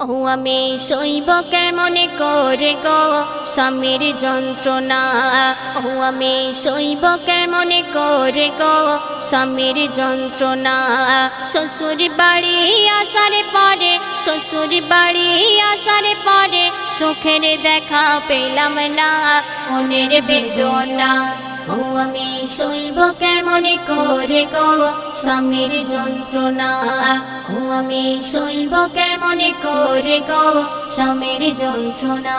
ও আমি শৈব কেমন করে গো স্বামীর যন্ত্রণা। ও আমি শৈব কেমন করে গো স্বামীর যন্ত্রণা। শ্বশুর বাড়ি আসার পরে, শ্বশুর বাড়ি আসার পরে, সুখের দেখা পেলাম না, মনের বেদনা। ও আমি শৈব কেমন করে গো স্বামীর যন্ত্রণা? ও আমি শৈব কেমন করে গো স্বামীর যন্ত্রণা?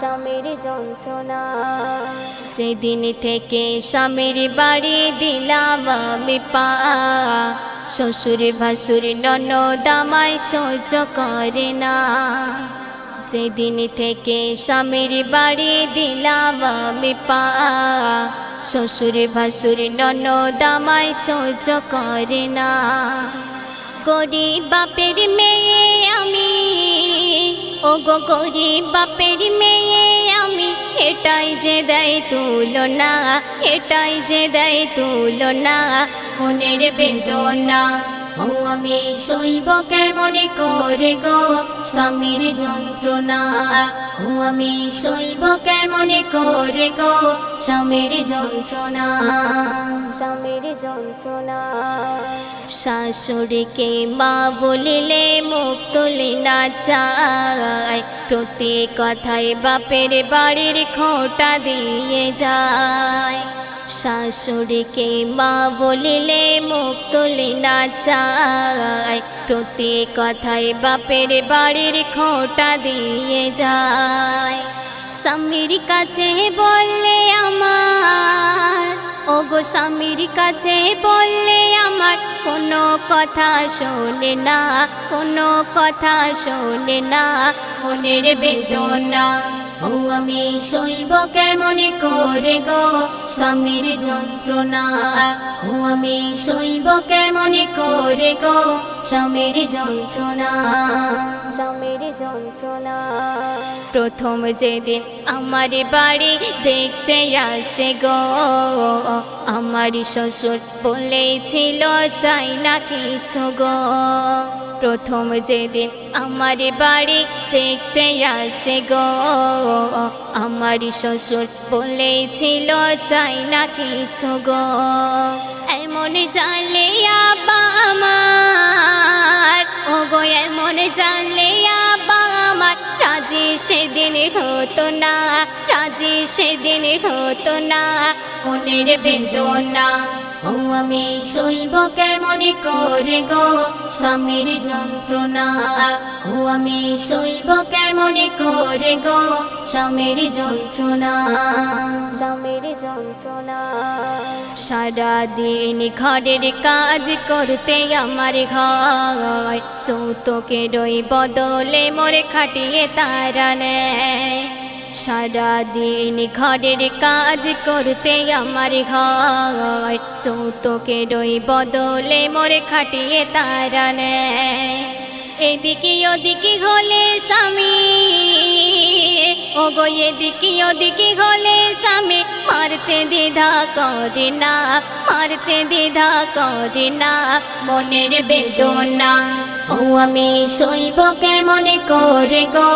স্বামীর যন্ত্রণা। সেদিন থেকে স্বামীর বাড়ি দিলাম আমি পা শ্বশুর ভাসুর ননদ আমায় সহ্য করে না। যেদিন থেকে স্বামীর বাড়ি দিলাম আমি পা। শ্বশুর ভাসুর ননদ আমায় সহ্য করে না। গরিব বাপের মেয়ে আমি ও গো গরিব বাপের মেয়ে আমি, এটাই যে দেয় তুলনা, এটাই যে দেয় তুলনা, মনের বেদনা। ও আমি শৈব কেমন করে গো স্বামীর যন্ত্রণা? ও আমি শৈব কেমন করে গো স্বামীর যন্ত্রণা? স্বামীর যন্ত্রণা। শাশুড়িকে মা বলিলে মুখ তুলে না চায়। প্রতি কথায় বাপের বাড়ির খোঁটা দিয়ে যায়। শাশুড়িকে মা বলিলে মুখ তুলি না চায়। প্রতি কথায় বাপের বাড়ির খোঁটা দিয়ে যায়। স্বামীর কাছে বললে আমার ও গো স্বামীর কাছে বললে আমার, কোনো কথা শোনে না, কোনো কথা শোনে না, মনের বেদনা। ও আমি শৈব কেমন করে গো? স্বামীর যন্ত্রণা ও আমি শৈব কেমন করে গো? স্বামীর যন্ত্রণা। স্বামীর যন্ত্রণা। প্রথম যেদিন আমার বাড়ি দেখতে আসে গো, আমার শ্বশুর বলেছিল, চাই না কিছু গো। প্রথম যেদিন আমার বাড়ি দেখতে আসে গো, আমার শ্বশুর বলেছিল, চাই না কিছু গো। এমন জানলে আবা আমার ও গো এমন রাজি সেদিন হতো না রাজি সেদিন হতো না। মনের বেদনা। ও, আমি শৈব কেমন করে গো স্বামীর যন্ত্রণা? ও, আমি শৈব কেমন করে গো স্বামীর যন্ত্রণা? স্বামীর যন্ত্রণা। সারাদিন ঘরের কাজ করতে আমার ঘর। চৌতকের ওই বদলে মোরে খাটিয়ে তারা নেয়। সারাদিন ঘরের কাজ করতে আমার ঘর। চৌতকের ওই বদলে মোরে খাটিয়ে তারা নেয়। এদিকে ওদিকে হলে স্বামী ও গো এদিকে ওদিকে হলে স্বামী, মারতে দ্বিধা করে না, মারতে দ্বিধা করে না, মনের বেদনা। ও আমি শৈব কেমন করে গো?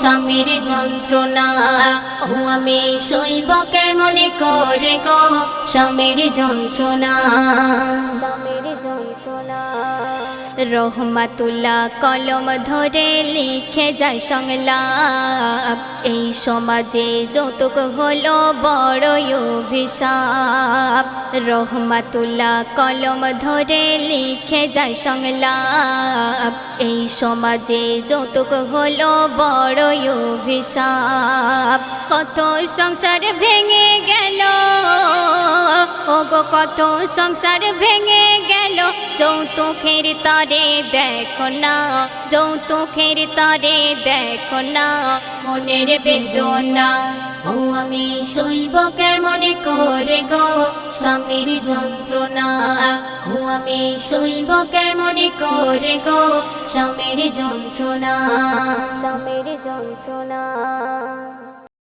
স্বামীর যন্ত্রণা। আমি শৈব কেমন করে গো স্বামীর যন্ত্রণা। রহমাতুল্লাহ কলম ধরে লিখে যায় সংলাপ। এই সমাজে যৌতুক হলো বড়ই অভিশাপ। রহমাতুল্লাহ কলম ধরে লিখে যায় সংলাপ। এই সমাজে যৌতুক হলো বড়ই অভিশাপ। কত সংসার ভেঙে গেল। ও গো কত সংসার ভেঙে গেল। যৌতুকের তারে দেখো না, যৌতুকের তারে দেখো না, মনের বেদনা। ও আমি শৈব কেমন করে গো স্বামীর যন্ত্রণা? ও আমি শৈব কেমন করে গো স্বামীর যন্ত্রণা? স্বামীর যন্ত্রণা।